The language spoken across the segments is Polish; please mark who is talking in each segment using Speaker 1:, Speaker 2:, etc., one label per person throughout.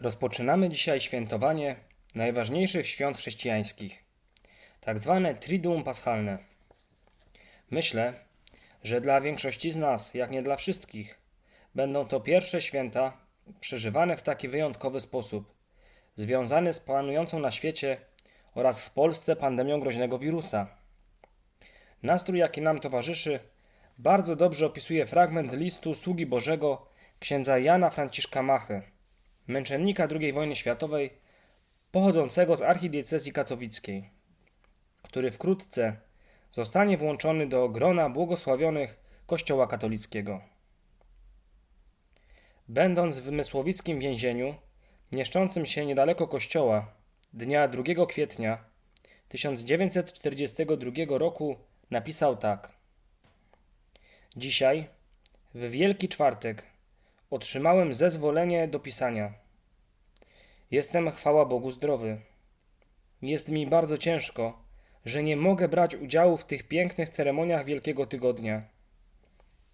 Speaker 1: Rozpoczynamy dzisiaj świętowanie najważniejszych świąt chrześcijańskich, tak zwane Triduum Paschalne. Myślę, że dla większości z nas, jak nie dla wszystkich, będą to pierwsze święta przeżywane w taki wyjątkowy sposób, związane z panującą na świecie oraz w Polsce pandemią groźnego wirusa. Nastrój, jaki nam towarzyszy, bardzo dobrze opisuje fragment listu sługi Bożego księdza Jana Franciszka Machy, męczennika II wojny światowej, pochodzącego z archidiecezji katowickiej, który wkrótce zostanie włączony do grona błogosławionych Kościoła katolickiego. Będąc w mysłowickim więzieniu, mieszczącym się niedaleko kościoła, dnia 2 kwietnia 1942 roku napisał tak: Dzisiaj, w Wielki Czwartek, otrzymałem zezwolenie do pisania. Jestem, chwała Bogu, zdrowy. Jest mi bardzo ciężko, że nie mogę brać udziału w tych pięknych ceremoniach Wielkiego Tygodnia.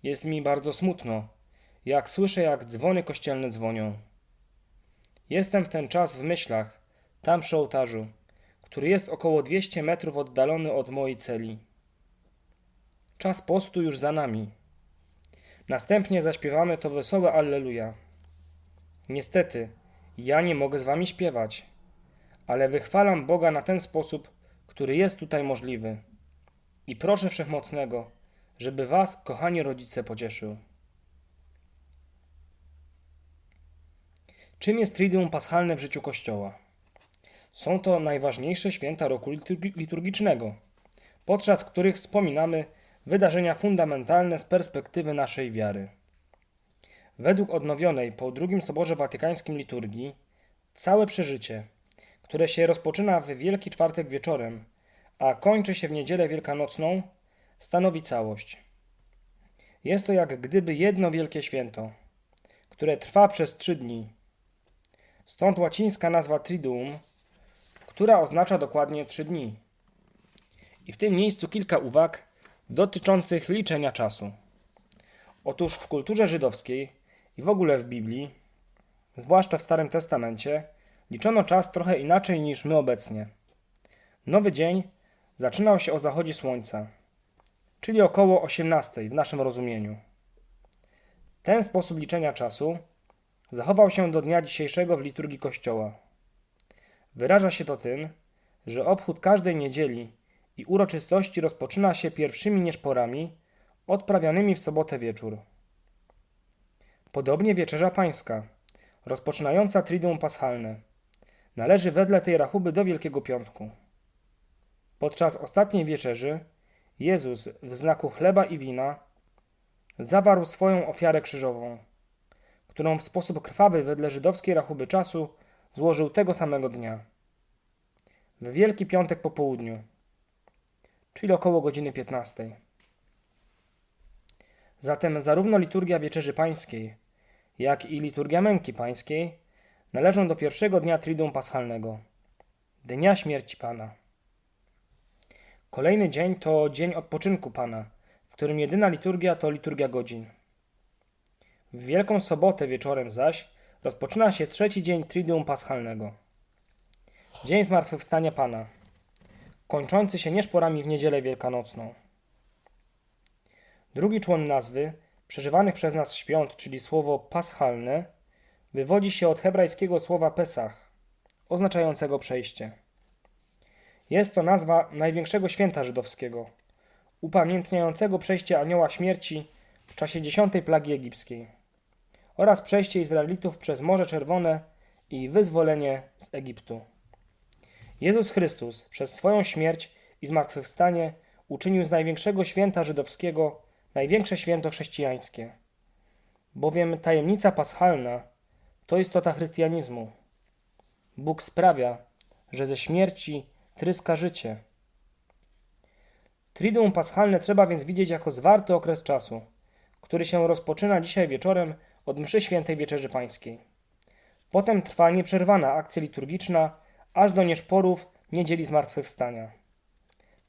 Speaker 1: Jest mi bardzo smutno, jak słyszę, jak dzwony kościelne dzwonią. Jestem w ten czas w myślach, tam przy ołtarzu, który jest około 200 metrów oddalony od mojej celi. Czas postu już za nami. Następnie zaśpiewamy to wesołe Alleluja. Niestety, ja nie mogę z wami śpiewać, ale wychwalam Boga na ten sposób, który jest tutaj możliwy. I proszę Wszechmocnego, żeby was, kochani rodzice, pocieszył. Czym jest Triduum Paschalne w życiu Kościoła? Są to najważniejsze święta roku liturgi- liturgicznego, podczas których wspominamy wydarzenia fundamentalne z perspektywy naszej wiary. Według odnowionej po II Soborze Watykańskim liturgii, całe przeżycie, które się rozpoczyna w Wielki Czwartek wieczorem, a kończy się w Niedzielę Wielkanocną, stanowi całość. Jest to jak gdyby jedno wielkie święto, które trwa przez trzy dni. Stąd łacińska nazwa Triduum, która oznacza dokładnie trzy dni. I w tym miejscu kilka uwag dotyczących liczenia czasu. Otóż w kulturze żydowskiej i w ogóle w Biblii, zwłaszcza w Starym Testamencie, liczono czas trochę inaczej niż my obecnie. Nowy dzień zaczynał się o zachodzie słońca, czyli około 18 w naszym rozumieniu. Ten sposób liczenia czasu zachował się do dnia dzisiejszego w liturgii Kościoła. Wyraża się to tym, że obchód każdej niedzieli i uroczystości rozpoczyna się pierwszymi nieszporami odprawianymi w sobotę wieczór. Podobnie wieczerza pańska, rozpoczynająca Triduum Paschalne, należy wedle tej rachuby do Wielkiego Piątku. Podczas ostatniej wieczerzy Jezus w znaku chleba i wina zawarł swoją ofiarę krzyżową, którą w sposób krwawy wedle żydowskiej rachuby czasu złożył tego samego dnia. W Wielki Piątek po południu, czyli około godziny 15. Zatem zarówno liturgia Wieczerzy Pańskiej, jak i liturgia Męki Pańskiej należą do pierwszego dnia Triduum Paschalnego, dnia śmierci Pana. Kolejny dzień to dzień odpoczynku Pana, w którym jedyna liturgia to liturgia godzin. W Wielką Sobotę wieczorem zaś rozpoczyna się trzeci dzień Triduum Paschalnego. Dzień Zmartwychwstania Pana, kończący się nieszporami w niedzielę wielkanocną. Drugi człon nazwy, przeżywanych przez nas świąt, czyli słowo paschalne, wywodzi się od hebrajskiego słowa Pesach, oznaczającego przejście. Jest to nazwa największego święta żydowskiego, upamiętniającego przejście anioła śmierci w czasie dziesiątej plagi egipskiej oraz przejście Izraelitów przez Morze Czerwone i wyzwolenie z Egiptu. Jezus Chrystus przez swoją śmierć i zmartwychwstanie uczynił z największego święta żydowskiego największe święto chrześcijańskie. Bowiem tajemnica paschalna to istota chrystianizmu. Bóg sprawia, że ze śmierci tryska życie. Triduum paschalne trzeba więc widzieć jako zwarty okres czasu, który się rozpoczyna dzisiaj wieczorem od mszy świętej Wieczerzy Pańskiej. Potem trwa nieprzerwana akcja liturgiczna aż do nieszporów niedzieli zmartwychwstania.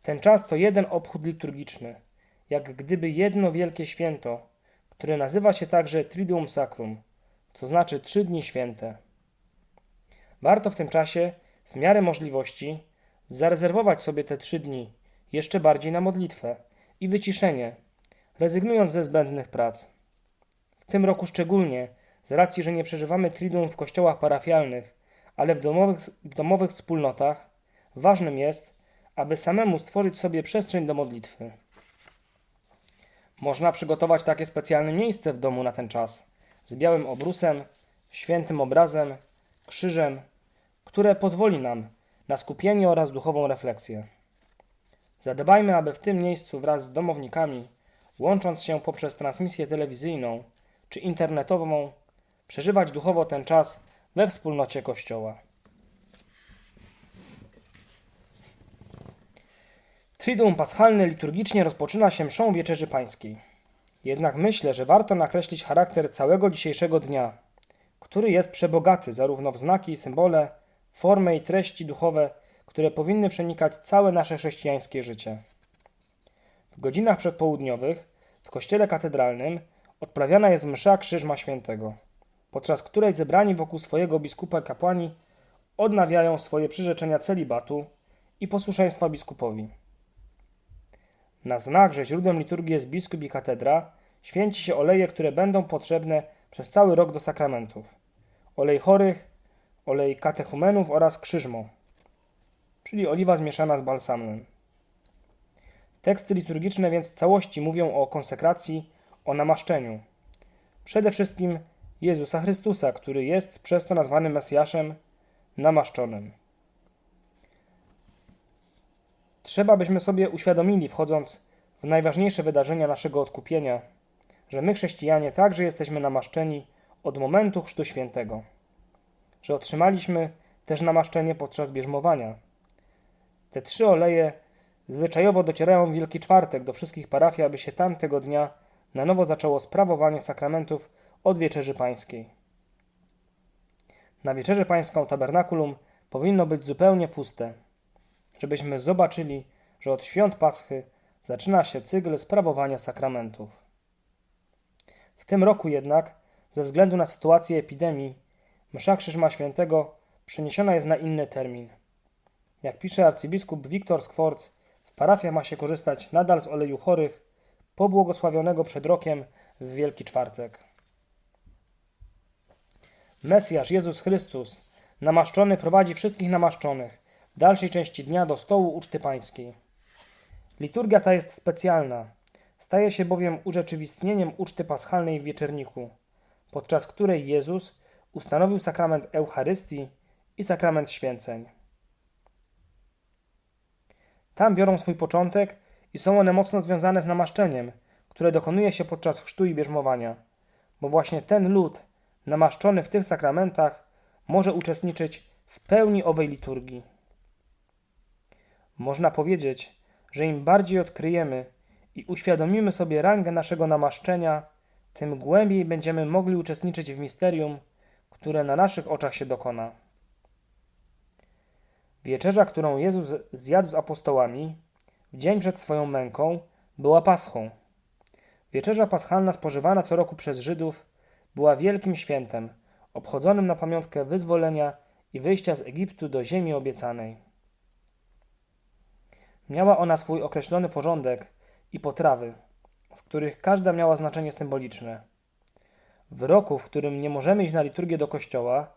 Speaker 1: Ten czas to jeden obchód liturgiczny, jak gdyby jedno wielkie święto, które nazywa się także Triduum Sacrum, co znaczy trzy dni święte. Warto w tym czasie, w miarę możliwości, zarezerwować sobie te trzy dni jeszcze bardziej na modlitwę i wyciszenie, rezygnując ze zbędnych prac. W tym roku szczególnie, z racji, że nie przeżywamy triduum w kościołach parafialnych, ale w domowych, w domowych wspólnotach, ważnym jest, aby samemu stworzyć sobie przestrzeń do modlitwy. Można przygotować takie specjalne miejsce w domu na ten czas, z białym obrusem, świętym obrazem, krzyżem, które pozwoli nam na skupienie oraz duchową refleksję. Zadbajmy, aby w tym miejscu wraz z domownikami, łącząc się poprzez transmisję telewizyjną czy internetową, przeżywać duchowo ten czas we wspólnocie Kościoła. Triduum Paschalne liturgicznie rozpoczyna się mszą Wieczerzy Pańskiej. Jednak myślę, że warto nakreślić charakter całego dzisiejszego dnia, który jest przebogaty zarówno w znaki symbole, formę i treści duchowe, które powinny przenikać całe nasze chrześcijańskie życie. W godzinach przedpołudniowych w kościele katedralnym odprawiana jest msza Krzyżma Świętego, podczas której zebrani wokół swojego biskupa kapłani odnawiają swoje przyrzeczenia celibatu i posłuszeństwa biskupowi. Na znak, że źródłem liturgii jest biskup i katedra, święci się oleje, które będą potrzebne przez cały rok do sakramentów. Olej chorych, olej katechumenów oraz krzyżmo, czyli oliwa zmieszana z balsamem. Teksty liturgiczne więc w całości mówią o konsekracji, o namaszczeniu. Przede wszystkim Jezusa Chrystusa, który jest przez to nazwany Mesjaszem namaszczonym. Trzeba byśmy sobie uświadomili, wchodząc w najważniejsze wydarzenia naszego odkupienia, że my, chrześcijanie, także jesteśmy namaszczeni od momentu Chrztu Świętego, że otrzymaliśmy też namaszczenie podczas bierzmowania. Te trzy oleje zwyczajowo docierają w Wielki Czwartek do wszystkich parafii, aby się tamtego dnia na nowo zaczęło sprawowanie sakramentów od Wieczerzy Pańskiej. Na Wieczerzę Pańską tabernakulum powinno być zupełnie puste, żebyśmy zobaczyli, że od świąt Paschy zaczyna się cykl sprawowania sakramentów. W tym roku jednak, ze względu na sytuację epidemii, msza Krzyżma Świętego przeniesiona jest na inny termin. Jak pisze arcybiskup Wiktor Skworc, w parafiach ma się korzystać nadal z oleju chorych, pobłogosławionego przed rokiem w Wielki Czwartek. Mesjasz Jezus Chrystus, namaszczony, prowadzi wszystkich namaszczonych w dalszej części dnia do stołu uczty pańskiej. Liturgia ta jest specjalna, staje się bowiem urzeczywistnieniem uczty paschalnej w wieczerniku, podczas której Jezus ustanowił sakrament Eucharystii i sakrament święceń. Tam biorą swój początek i są one mocno związane z namaszczeniem, które dokonuje się podczas chrztu i bierzmowania, bo właśnie ten lud, namaszczony w tych sakramentach, może uczestniczyć w pełni owej liturgii. Można powiedzieć, że im bardziej odkryjemy i uświadomimy sobie rangę naszego namaszczenia, tym głębiej będziemy mogli uczestniczyć w misterium, które na naszych oczach się dokona. Wieczerza, którą Jezus zjadł z apostołami w dzień przed swoją męką, była paschą. Wieczerza paschalna spożywana co roku przez Żydów była wielkim świętem, obchodzonym na pamiątkę wyzwolenia i wyjścia z Egiptu do ziemi obiecanej. Miała ona swój określony porządek i potrawy, z których każda miała znaczenie symboliczne. W roku, w którym nie możemy iść na liturgię do kościoła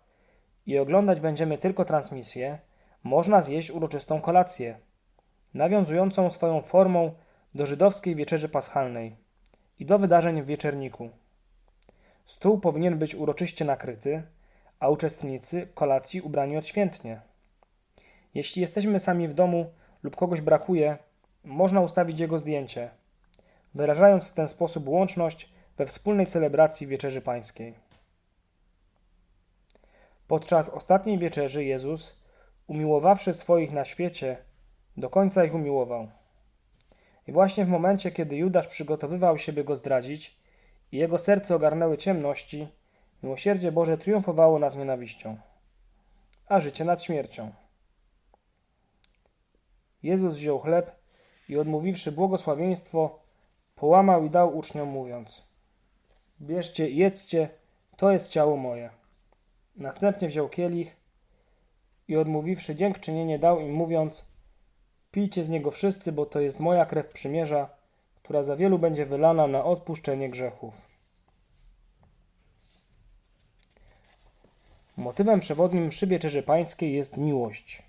Speaker 1: i oglądać będziemy tylko transmisję, można zjeść uroczystą kolację, nawiązującą swoją formą do żydowskiej wieczerzy paschalnej i do wydarzeń w wieczerniku. Stół powinien być uroczyście nakryty, a uczestnicy kolacji ubrani odświętnie. Jeśli jesteśmy sami w domu lub kogoś brakuje, można ustawić jego zdjęcie, wyrażając w ten sposób łączność we wspólnej celebracji Wieczerzy Pańskiej. Podczas ostatniej wieczerzy Jezus, umiłowawszy swoich na świecie, do końca ich umiłował. I właśnie w momencie, kiedy Judasz przygotowywał się, by go zdradzić i jego serce ogarnęły ciemności, miłosierdzie Boże triumfowało nad nienawiścią, a życie nad śmiercią. Jezus wziął chleb i odmówiwszy błogosławieństwo, połamał i dał uczniom, mówiąc: Bierzcie i jedzcie, to jest ciało moje. Następnie wziął kielich i odmówiwszy dziękczynienie dał im mówiąc Pijcie z niego wszyscy, bo to jest moja krew przymierza, która za wielu będzie wylana na odpuszczenie grzechów. Motywem przewodnim mszy Wieczerzy Pańskiej jest miłość.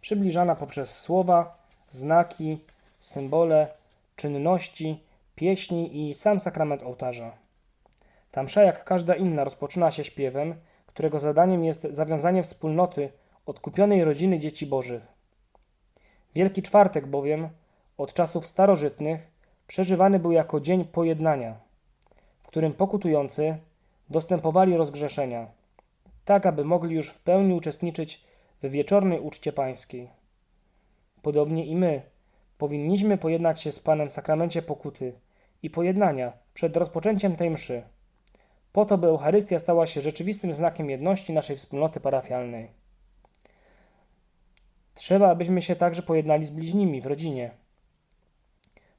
Speaker 1: Przybliżana poprzez słowa, znaki, symbole, czynności, pieśni i sam sakrament ołtarza. Ta msza, jak każda inna, rozpoczyna się śpiewem, którego zadaniem jest zawiązanie wspólnoty odkupionej rodziny dzieci bożych. Wielki Czwartek bowiem, od czasów starożytnych, przeżywany był jako dzień pojednania, w którym pokutujący dostępowali rozgrzeszenia, tak aby mogli już w pełni uczestniczyć w wieczornej uczcie pańskiej. Podobnie i my powinniśmy pojednać się z Panem w sakramencie pokuty i pojednania przed rozpoczęciem tej mszy, po to by Eucharystia stała się rzeczywistym znakiem jedności naszej wspólnoty parafialnej. Trzeba, abyśmy się także pojednali z bliźnimi w rodzinie.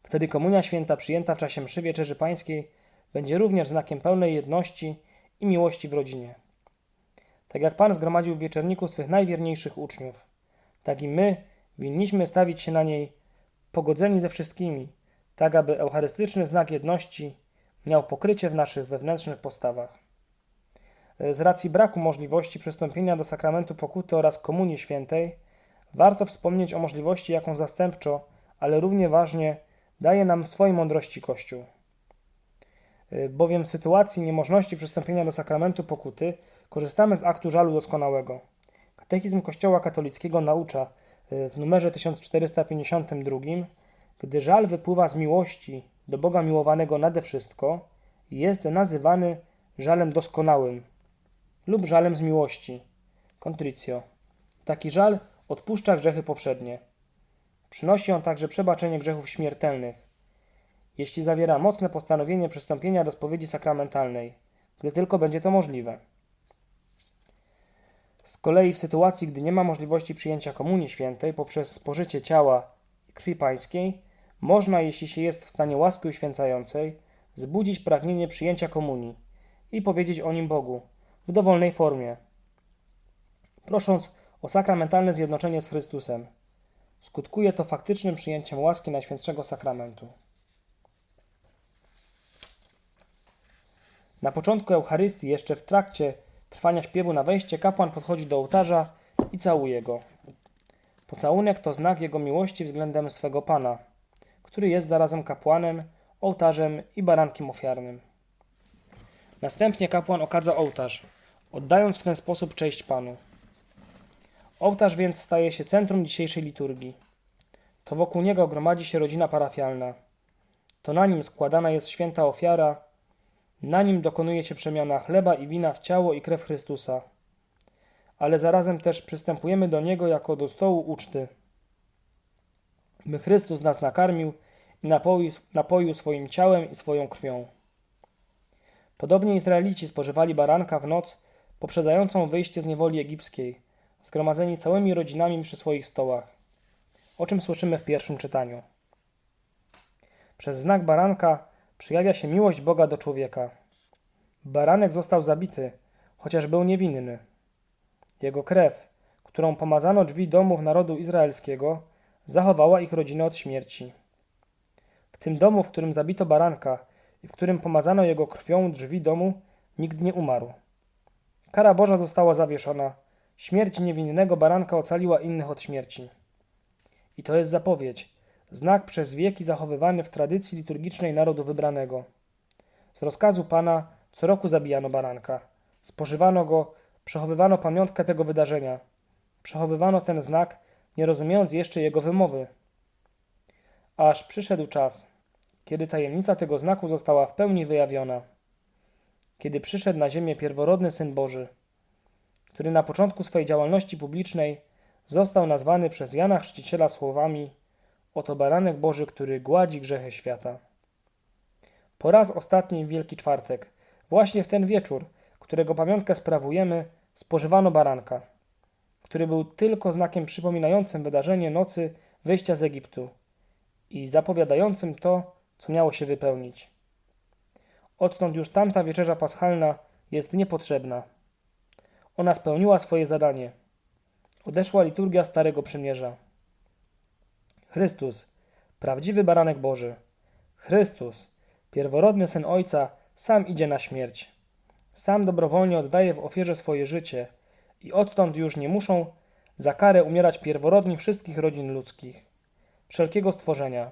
Speaker 1: Wtedy Komunia Święta przyjęta w czasie mszy Wieczerzy Pańskiej będzie również znakiem pełnej jedności i miłości w rodzinie. Tak jak Pan zgromadził w wieczorniku swych najwierniejszych uczniów, tak i my winniśmy stawić się na niej pogodzeni ze wszystkimi, tak aby eucharystyczny znak jedności miał pokrycie w naszych wewnętrznych postawach. Z racji braku możliwości przystąpienia do sakramentu pokuty oraz komunii świętej, warto wspomnieć o możliwości, jaką zastępczo, ale równie ważnie daje nam w swojej mądrości Kościół. Bowiem w sytuacji niemożności przystąpienia do sakramentu pokuty korzystamy z aktu żalu doskonałego. Katechizm Kościoła katolickiego naucza y, w numerze 1452, gdy żal wypływa z miłości do Boga miłowanego nade wszystko, jest nazywany żalem doskonałym lub żalem z miłości. Contricio. Taki żal odpuszcza grzechy powszednie. Przynosi on także przebaczenie grzechów śmiertelnych, jeśli zawiera mocne postanowienie przystąpienia do spowiedzi sakramentalnej, gdy tylko będzie to możliwe. Z kolei w sytuacji, gdy nie ma możliwości przyjęcia Komunii Świętej poprzez spożycie ciała i krwi pańskiej, można, jeśli się jest w stanie łaski uświęcającej, zbudzić pragnienie przyjęcia komunii i powiedzieć o nim Bogu w dowolnej formie, prosząc o sakramentalne zjednoczenie z Chrystusem. Skutkuje to faktycznym przyjęciem łaski Najświętszego Sakramentu. Na początku Eucharystii, jeszcze w trakcie trwania śpiewu na wejście, kapłan podchodzi do ołtarza i całuje go. Pocałunek to znak jego miłości względem swego Pana, który jest zarazem kapłanem, ołtarzem i barankiem ofiarnym. Następnie kapłan okadza ołtarz, oddając w ten sposób cześć Panu. Ołtarz więc staje się centrum dzisiejszej liturgii. To wokół niego gromadzi się rodzina parafialna. To na nim składana jest święta ofiara, na nim dokonuje się przemiana chleba i wina w ciało i krew Chrystusa. Ale zarazem też przystępujemy do niego jako do stołu uczty. By Chrystus nas nakarmił i napoił, napoił swoim ciałem i swoją krwią. Podobnie Izraelici spożywali baranka w noc poprzedzającą wyjście z niewoli egipskiej, zgromadzeni całymi rodzinami przy swoich stołach, o czym słyszymy w pierwszym czytaniu. Przez znak baranka przejawia się miłość Boga do człowieka. Baranek został zabity, chociaż był niewinny. Jego krew, którą pomazano drzwi domów narodu izraelskiego, zachowała ich rodzinę od śmierci. W tym domu, w którym zabito baranka i w którym pomazano jego krwią drzwi domu, nikt nie umarł. Kara Boża została zawieszona. Śmierć niewinnego baranka ocaliła innych od śmierci. I to jest zapowiedź, znak przez wieki zachowywany w tradycji liturgicznej narodu wybranego. Z rozkazu Pana co roku zabijano baranka, spożywano go, przechowywano pamiątkę tego wydarzenia, przechowywano ten znak, nie rozumiejąc jeszcze jego wymowy. Aż przyszedł czas, kiedy tajemnica tego znaku została w pełni wyjawiona. Kiedy przyszedł na ziemię pierworodny Syn Boży, który na początku swej działalności publicznej został nazwany przez Jana Chrzciciela słowami Oto baranek Boży, który gładzi grzechy świata. Po raz ostatni Wielki Czwartek, właśnie w ten wieczór, którego pamiątkę sprawujemy, spożywano baranka, który był tylko znakiem przypominającym wydarzenie nocy wyjścia z Egiptu i zapowiadającym to, co miało się wypełnić. Odtąd już tamta wieczerza paschalna jest niepotrzebna. Ona spełniła swoje zadanie. odeszła liturgia Starego Przymierza. Chrystus, prawdziwy baranek Boży. Chrystus, pierworodny Syn Ojca, sam idzie na śmierć. Sam dobrowolnie oddaje w ofierze swoje życie i odtąd już nie muszą za karę umierać pierworodni wszystkich rodzin ludzkich, wszelkiego stworzenia,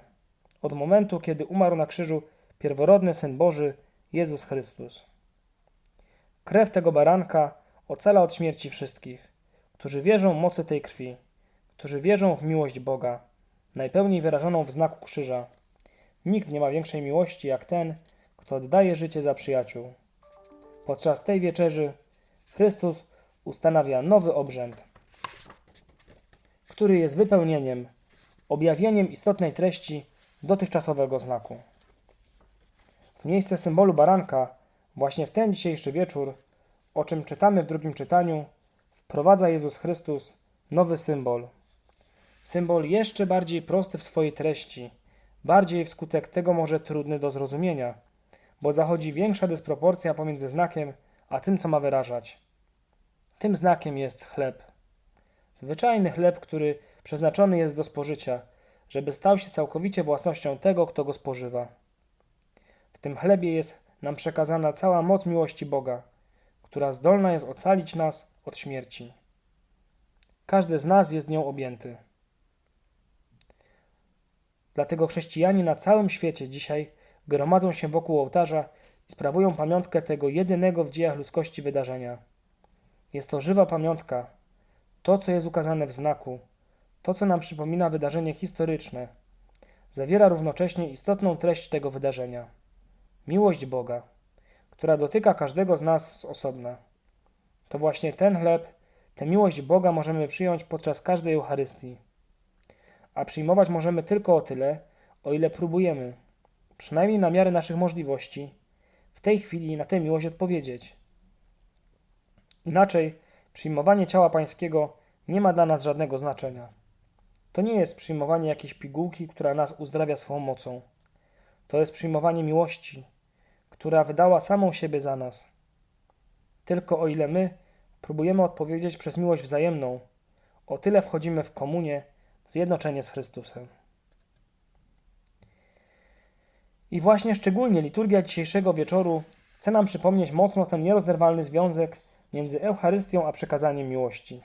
Speaker 1: od momentu, kiedy umarł na krzyżu pierworodny Syn Boży, Jezus Chrystus. Krew tego baranka ocala od śmierci wszystkich, którzy wierzą w mocy tej krwi, którzy wierzą w miłość Boga, najpełniej wyrażoną w znaku krzyża. Nikt nie ma większej miłości jak ten, kto oddaje życie za przyjaciół. Podczas tej wieczerzy Chrystus ustanawia nowy obrzęd, który jest wypełnieniem, objawieniem istotnej treści dotychczasowego znaku. W miejsce symbolu baranka, właśnie w ten dzisiejszy wieczór, o czym czytamy w drugim czytaniu, wprowadza Jezus Chrystus nowy symbol. Symbol jeszcze bardziej prosty w swojej treści, bardziej wskutek tego może trudny do zrozumienia, bo zachodzi większa dysproporcja pomiędzy znakiem a tym, co ma wyrażać. Tym znakiem jest chleb. Zwyczajny chleb, który przeznaczony jest do spożycia, żeby stał się całkowicie własnością tego, kto go spożywa. W tym chlebie jest nam przekazana cała moc miłości Boga, która zdolna jest ocalić nas od śmierci. Każdy z nas jest nią objęty. Dlatego chrześcijanie na całym świecie dzisiaj gromadzą się wokół ołtarza i sprawują pamiątkę tego jedynego w dziejach ludzkości wydarzenia. Jest to żywa pamiątka, to co jest ukazane w znaku, to co nam przypomina wydarzenie historyczne, zawiera równocześnie istotną treść tego wydarzenia miłość Boga, która dotyka każdego z nas z osobna. To właśnie ten chleb, tę miłość Boga możemy przyjąć podczas każdej Eucharystii. A przyjmować możemy tylko o tyle, o ile próbujemy, przynajmniej na miarę naszych możliwości, w tej chwili na tę miłość odpowiedzieć. Inaczej przyjmowanie ciała Pańskiego nie ma dla nas żadnego znaczenia. To nie jest przyjmowanie jakiejś pigułki, która nas uzdrawia swą mocą. To jest przyjmowanie miłości, która wydała samą siebie za nas. Tylko o ile my próbujemy odpowiedzieć przez miłość wzajemną, o tyle wchodzimy w komunię, zjednoczenie z Chrystusem. I właśnie szczególnie liturgia dzisiejszego wieczoru chce nam przypomnieć mocno ten nierozerwalny związek między Eucharystią a przekazaniem miłości.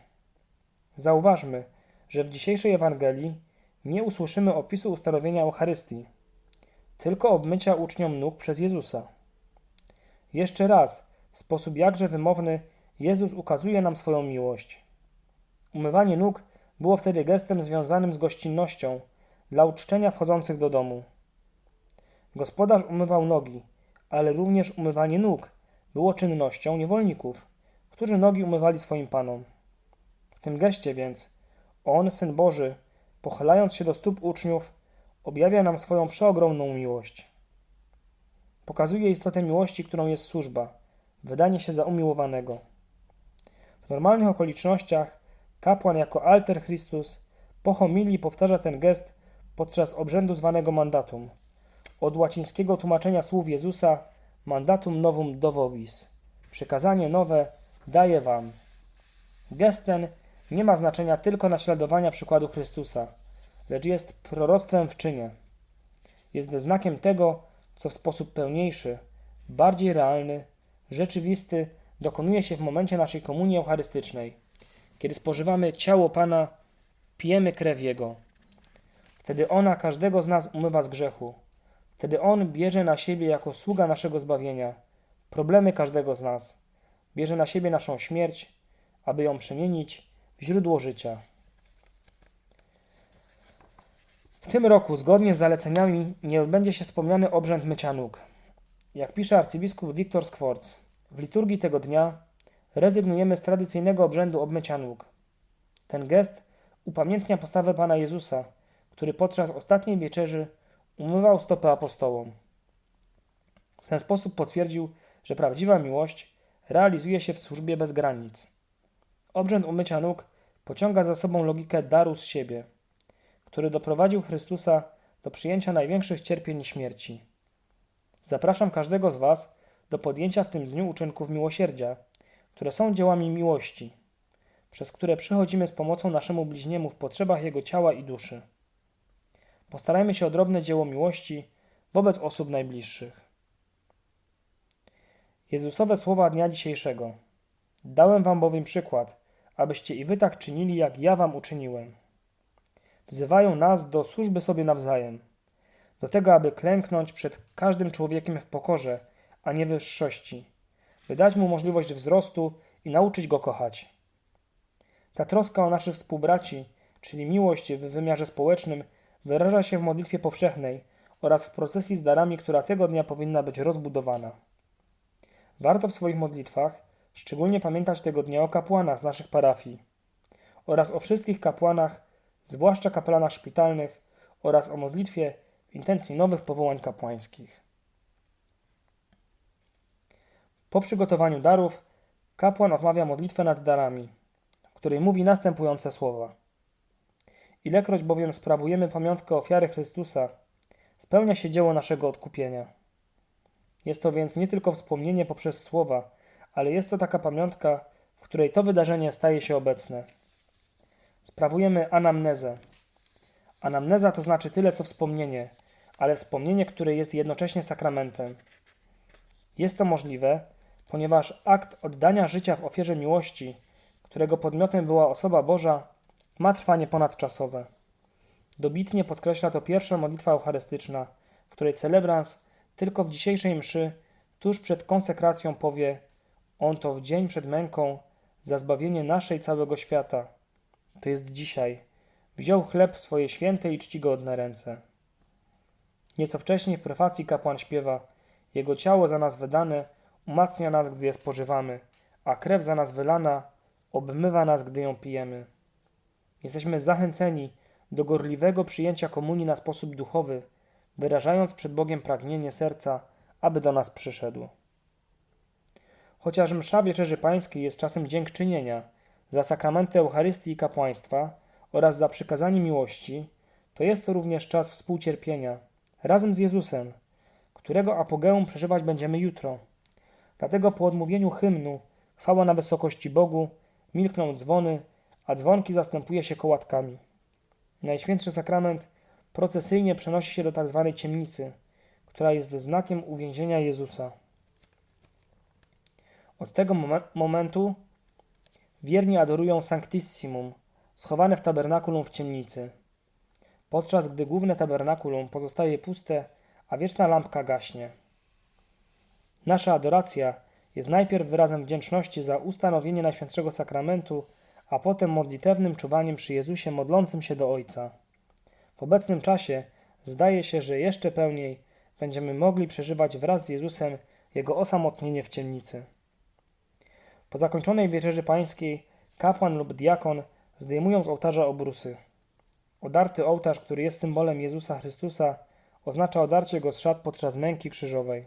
Speaker 1: Zauważmy, że w dzisiejszej Ewangelii nie usłyszymy opisu ustanowienia Eucharystii, tylko obmycia uczniom nóg przez Jezusa. Jeszcze raz, w sposób jakże wymowny, Jezus ukazuje nam swoją miłość. Umywanie nóg było wtedy gestem związanym z gościnnością dla uczczenia wchodzących do domu. Gospodarz umywał nogi, ale również umywanie nóg było czynnością niewolników, którzy nogi umywali swoim panom. W tym geście więc on, Syn Boży, pochylając się do stóp uczniów, objawia nam swoją przeogromną miłość. Pokazuje istotę miłości, którą jest służba, wydanie się za umiłowanego. W normalnych okolicznościach kapłan jako alter Christus po homilii powtarza ten gest podczas obrzędu zwanego mandatum. Od łacińskiego tłumaczenia słów Jezusa mandatum novum do vobis. Przykazanie nowe daję wam. Gest ten nie ma znaczenia tylko naśladowania przykładu Chrystusa, lecz jest proroctwem w czynie. Jest znakiem tego, co w sposób pełniejszy, bardziej realny, rzeczywisty dokonuje się w momencie naszej komunii eucharystycznej, kiedy spożywamy ciało Pana, pijemy krew Jego. Wtedy ona każdego z nas umywa z grzechu. Wtedy On bierze na siebie jako sługa naszego zbawienia problemy każdego z nas. Bierze na siebie naszą śmierć, aby ją przemienić w źródło życia. W tym roku, zgodnie z zaleceniami, nie odbędzie się wspomniany obrzęd mycia nóg. Jak pisze arcybiskup Wiktor Skworc, w liturgii tego dnia rezygnujemy z tradycyjnego obrzędu obmycia nóg. Ten gest upamiętnia postawę Pana Jezusa, który podczas ostatniej wieczerzy umywał stopy apostołom. W ten sposób potwierdził, że prawdziwa miłość realizuje się w służbie bez granic. Obrzęd umycia nóg pociąga za sobą logikę daru z siebie – który doprowadził Chrystusa do przyjęcia największych cierpień i śmierci. Zapraszam każdego z Was do podjęcia w tym dniu uczynków miłosierdzia, które są dziełami miłości. przez które przychodzimy z pomocą naszemu bliźniemu w potrzebach jego ciała i duszy. Postarajmy się o drobne dzieło miłości wobec osób najbliższych. Jezusowe słowa dnia dzisiejszego. Dałem wam bowiem przykład, abyście i wy tak czynili, jak ja wam uczyniłem. Wzywają nas do służby sobie nawzajem, do tego, aby klęknąć przed każdym człowiekiem w pokorze, a nie wyższości, by dać mu możliwość wzrostu i nauczyć go kochać. Ta troska o naszych współbraci, czyli miłość w wymiarze społecznym, wyraża się w modlitwie powszechnej oraz w procesji z darami, która tego dnia powinna być rozbudowana. Warto w swoich modlitwach szczególnie pamiętać tego dnia o kapłanach z naszych parafii oraz o wszystkich kapłanach, zwłaszcza kaplanach szpitalnych oraz o modlitwie w intencji nowych powołań kapłańskich. Po przygotowaniu darów kapłan odmawia modlitwę nad darami, w której mówi następujące słowa. Ilekroć bowiem sprawujemy pamiątkę ofiary Chrystusa, spełnia się dzieło naszego odkupienia. Jest to więc nie tylko wspomnienie poprzez słowa, ale jest to taka pamiątka, w której to wydarzenie staje się obecne. Sprawujemy anamnezę. Anamneza to znaczy tyle co wspomnienie, ale wspomnienie, które jest jednocześnie sakramentem. Jest to możliwe, ponieważ akt oddania życia w ofierze miłości, którego podmiotem była osoba Boża, ma trwanie ponadczasowe. Dobitnie podkreśla to pierwsza modlitwa eucharystyczna, w której celebrans tylko w dzisiejszej mszy, tuż przed konsekracją powie On to w dzień przed męką za zbawienie naszej całego świata. To jest dzisiaj. Wziął chleb w swoje święte i czcigodne ręce. Nieco wcześniej w prefacji kapłan śpiewa Jego ciało za nas wydane umacnia nas, gdy je spożywamy, a krew za nas wylana obmywa nas, gdy ją pijemy. Jesteśmy zachęceni do gorliwego przyjęcia komunii na sposób duchowy, wyrażając przed Bogiem pragnienie serca, aby do nas przyszedł. Chociaż msza Wieczerzy Pańskiej jest czasem dziękczynienia za sakramenty Eucharystii i kapłaństwa oraz za przykazanie miłości, to jest to również czas współcierpienia, razem z Jezusem, którego apogeum przeżywać będziemy jutro. Dlatego po odmówieniu hymnu chwała na wysokości Bogu milkną dzwony, a dzwonki zastępuje się kołatkami. Najświętszy sakrament procesyjnie przenosi się do tzw. Tak ciemnicy, która jest znakiem uwięzienia Jezusa. Od tego mom momentu wierni adorują Sanctissimum, schowane w tabernakulum w ciemnicy, podczas gdy główne tabernakulum pozostaje puste, a wieczna lampka gaśnie. Nasza adoracja jest najpierw wyrazem wdzięczności za ustanowienie Najświętszego Sakramentu, a potem modlitewnym czuwaniem przy Jezusie modlącym się do Ojca. W obecnym czasie zdaje się, że jeszcze pełniej będziemy mogli przeżywać wraz z Jezusem Jego osamotnienie w ciemnicy. Po zakończonej wieczerzy pańskiej kapłan lub diakon zdejmują z ołtarza obrusy. Odarty ołtarz, który jest symbolem Jezusa Chrystusa, oznacza odarcie go z szat podczas męki krzyżowej.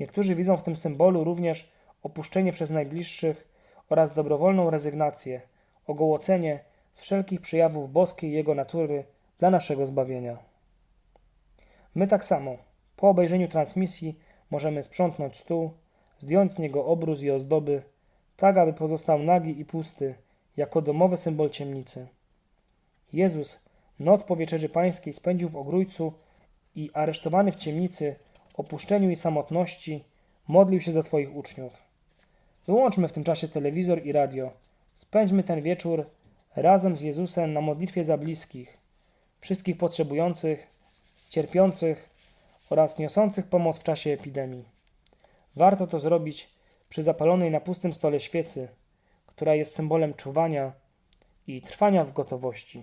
Speaker 1: Niektórzy widzą w tym symbolu również opuszczenie przez najbliższych oraz dobrowolną rezygnację, ogołocenie z wszelkich przejawów boskiej Jego natury dla naszego zbawienia. My tak samo, po obejrzeniu transmisji, możemy sprzątnąć stół, zdjąć z niego obrus i ozdoby, tak aby pozostał nagi i pusty, jako domowy symbol ciemnicy. Jezus noc po wieczerzy pańskiej spędził w ogrójcu i aresztowany w ciemnicy, opuszczeniu i samotności, modlił się za swoich uczniów. Wyłączmy w tym czasie telewizor i radio. Spędźmy ten wieczór razem z Jezusem na modlitwie za bliskich, wszystkich potrzebujących, cierpiących oraz niosących pomoc w czasie epidemii. Warto to zrobić przy zapalonej na pustym stole świecy, która jest symbolem czuwania i trwania w gotowości.